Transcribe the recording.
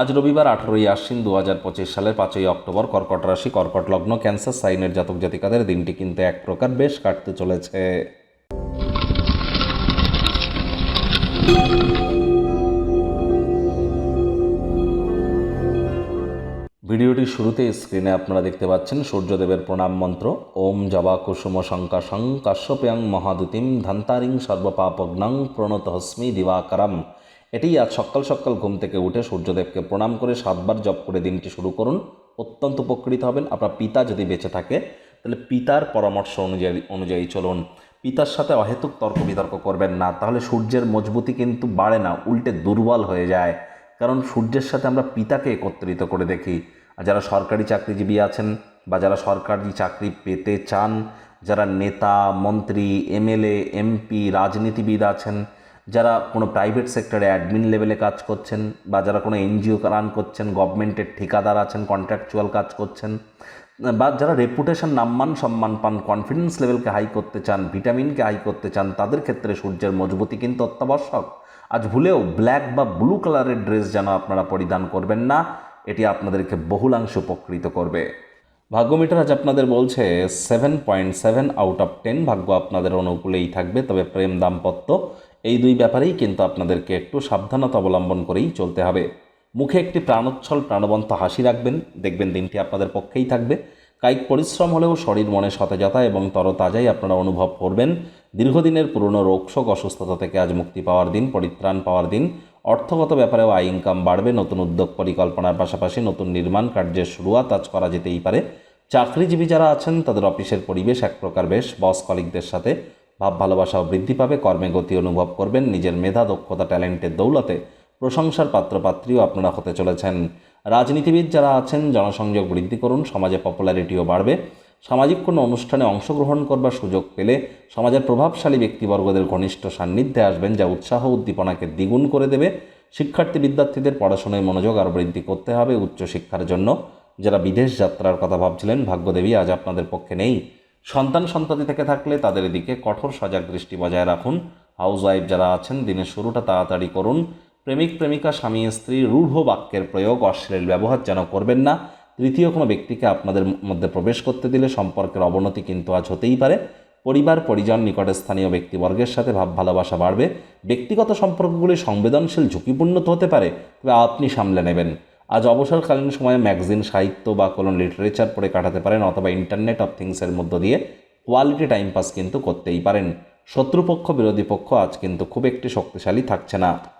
আজ রবিবার আঠারোই আশ্বিন দু হাজার পঁচিশ সালের পাঁচই অক্টোবর কর্কট রাশি, কর্কট লগ্ন, ক্যান্সার, সাইনের জাতক জাতিকাদের দিনটি কিন্তু এক প্রকার বেশ কাটতে চলেছে। ভিডিওটির শুরুতে স্ক্রিনে আপনারা দেখতে পাচ্ছেন সূর্যদেবের প্রণাম মন্ত্র, ওম জবা কুসুম শঙ্কা শঙ্কাশং কাশ্যপ্যাং মহাদুতিম, ধন্তারিং সর্বপাপগ্নং প্রণত হস্মি দিবাকরম। এটি আজ সকাল সকাল ঘুম থেকে উঠে সূর্যদেবকে প্রণাম করে সাতবার জপ করে দিনটি শুরু করুন। অত্যন্ত উপকৃত হবেন। আপনার পিতা যদি বেঁচে থাকে, তাহলে পিতার পরামর্শ অনুযায়ী অনুযায়ী চলুন। পিতার সাথে অহেতুক তর্ক বিতর্ক করবেন না। তাহলে সূর্যের মজবুতি কিন্তু বাড়ে না, উল্টে দুর্বল হয়ে যায়। কারণ সূর্যের সাথে আমরা পিতাকে একত্রিত করে দেখি। আর যারা সরকারি চাকরিজীবী আছেন বা যারা সরকারি চাকরি পেতে চান, যারা নেতা, মন্ত্রী, এমএলএ, এমপি, রাজনীতিবিদ আছেন যারা কোনো প্রাইভেট সেক্টরে অ্যাডমিন লেভেলে কাজ করছেন বা যারা কোনো এনজিও রান করছেন গভর্নমেন্টের ঠিকাদার আছেন কন্ট্রাকচুয়াল কাজ করছেন, বা যারা রেপুটেশন নাম্মান সম্মান পান কনফিডেন্স লেভেলকে হাই করতে চান ভিটামিনকে হাই করতে চান, তাদের ক্ষেত্রে সূর্যের মজবুতি কিন্তু অত্যাবশ্যক। আজ ভুলেও ব্ল্যাক বা ব্লু কালারের ড্রেস যেন আপনারা পরিধান করবেন না, এটি আপনাদেরকে বহুলাংশে উপকৃত করবে। ভাগ্যমিটার আজ আপনাদের বলছে seven point seven out of ten ভাগ্য আপনাদের অনুকূলেই থাকবে, তবে প্রেম দাম্পত্য, এই দুই ব্যাপারেই কিন্তু আপনাদেরকে একটু সাবধানতা অবলম্বন করেই চলতে হবে। মুখে একটি প্রাণোচ্ছল, প্রাণবন্ত হাসি রাখবেন, দেখবেন দিনটি আপনাদের পক্ষেই থাকবে। কায়িক পরিশ্রম হলেও শরীর মনে সতেজতা এবং তরতাজাই আপনারা অনুভব করবেন। দীর্ঘদিনের পুরনো রোগশোক অসুস্থতা থেকে আজ মুক্তি পাওয়ার দিন, পরিত্রাণ পাওয়ার দিন অর্থগত ব্যাপারেও আয় ইনকাম বাড়বে, নতুন উদ্যোগ পরিকল্পনার পাশাপাশি নতুন নির্মাণ কার্যের শুরুয়াত আজ করা যেতেই পারে। চাকরিজীবী যারা আছেন, তাদের অফিসের পরিবেশ এক প্রকার বেশ বস কলিকদের সাথে ভাব ভালোবাসাও বৃদ্ধি পাবে, কর্মে গতি অনুভব করবেন, নিজের মেধা, দক্ষতা, ট্যালেন্টের দৌলতে প্রশংসার পাত্রপাত্রীও আপনারা হতে চলেছেন। রাজনীতিবিদ যারা আছেন, জনসংযোগ বৃদ্ধি করুন, সমাজে পপুলারিটিও বাড়বে। সামাজিক কোনো অনুষ্ঠানে অংশগ্রহণ করবার সুযোগ পেলে সমাজের প্রভাবশালী ব্যক্তিবর্গদের ঘনিষ্ঠ সান্নিধ্যে আসবেন যা উৎসাহ উদ্দীপনাকে দ্বিগুণ করে দেবে। শিক্ষার্থী বিদ্যার্থীদের পড়াশোনায় মনোযোগ আরও বৃদ্ধি করতে হবে উচ্চশিক্ষার জন্য। যারা বিদেশ যাত্রার কথা ভাবছিলেন, ভাগ্যদেবী, আজ আপনাদের পক্ষে নেই। সন্তান সন্ততি থেকে থাকলে তাদের দিকে কঠোর সজাগ দৃষ্টি বজায় রাখুন। হাউস ওয়াইফ যারা আছেন, দিনের শুরুটা তাড়াতাড়ি করুন। প্রেমিক, প্রেমিকা, স্বামী, স্ত্রী, রূঢ় বাক্যের প্রয়োগ অশ্লীল ব্যবহার যেন করবেন না। তৃতীয় কোনো ব্যক্তিকে আপনাদের মধ্যে প্রবেশ করতে দিলে সম্পর্কের অবনতি কিন্তু আজ হতেই পারে। পরিবার, পরিজন, নিকটে স্থানীয় ব্যক্তিবর্গের সাথে ভাব, ভালোবাসা বাড়বে। ব্যক্তিগত সম্পর্কগুলি সংবেদনশীল, ঝুঁকিপূর্ণ হতে পারে, তবে আপনি সামলে নেবেন। আজ অবসরকালীন সময়ে ম্যাগজিন, সাহিত্য বা কোনো লিটারেচার পড়ে কাটাতে পারেন অথবা ইন্টারনেট অফ থিংসের মধ্য দিয়ে কোয়ালিটি টাইম পাস কিন্তু করতেই পারেন। শত্রুপক্ষ, বিরোধী পক্ষ আজ কিন্তু খুব একটি শক্তিশালী থাকছে না।